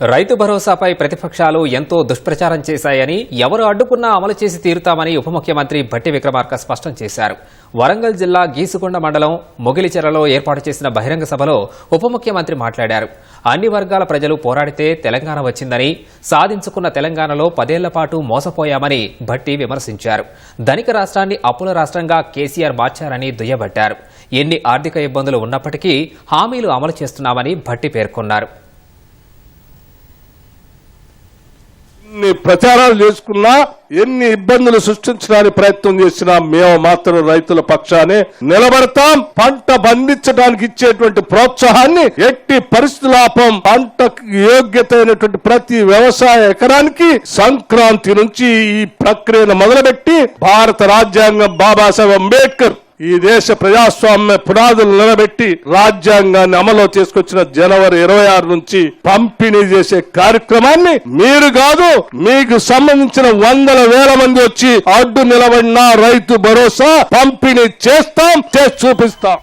రైతు భరోసాపై ప్రతిపక్షాలు ఎంతో దుష్ప్రచారం చేశాయని ఎవరు అడ్డుకున్నా అమలు చేసి తీరుతామని ఉప ముఖ్యమంత్రి భట్టి విక్రమార్క స్పష్టం చేశారు. వరంగల్ జిల్లా గీసుకొండ మండలం మొగిలిచెరలో ఏర్పాటు చేసిన బహిరంగ సభలో ఉప ముఖ్యమంత్రి మాట్లాడారు. అన్ని వర్గాల ప్రజలు పోరాడితే తెలంగాణ వచ్చిందని సాధించుకున్న తెలంగాణలో పదేళ్ళ పాటు మోసపోయామని భట్టి విమర్శించారు. ధనిక రాష్ట్రాన్ని అప్పుల రాష్ట్రంగా కేసీఆర్ మార్చారని దుయ్యబట్టారు. ఎన్ని ఆర్థిక ఇబ్బందులు ఉన్నప్పటికీ హామీలు అమలు చేస్తున్నామని భట్టి పేర్కొన్నారు. ఎన్ని ప్రచారాలు చేసుకున్నా ఎన్ని ఇబ్బందులు సృష్టించడానికి ప్రయత్నం చేసినా మేము మాత్రం రైతుల పక్షానే నిలబడతాం. పంట పండించడానికి ఇచ్చేటువంటి ప్రోత్సాహాన్ని ఎట్టి పరిస్థితులాపం పంటకు యోగ్యత అయినటువంటి ప్రతి వ్యవసాయ ఎకరానికి సంక్రాంతి నుంచి ఈ ప్రక్రియను మొదలుపెట్టి భారత రాజ్యాంగం బాబాసాహెబ్ అంబేద్కర్ ఈ దేశ ప్రజాస్వామ్య పునాదులు నిలబెట్టి రాజ్యాంగాన్ని అమలు తీసుకొచ్చిన జనవరి ఇరవై ఆరు నుంచి పంపిణీ చేసే కార్యక్రమాన్ని మీరు కాదు మీకు సంబంధించిన వందల వేల మంది వచ్చి అడ్డు నిలబడిన రైతు భరోసా పంపిణీ చేస్తాం చేసి చూపిస్తాం.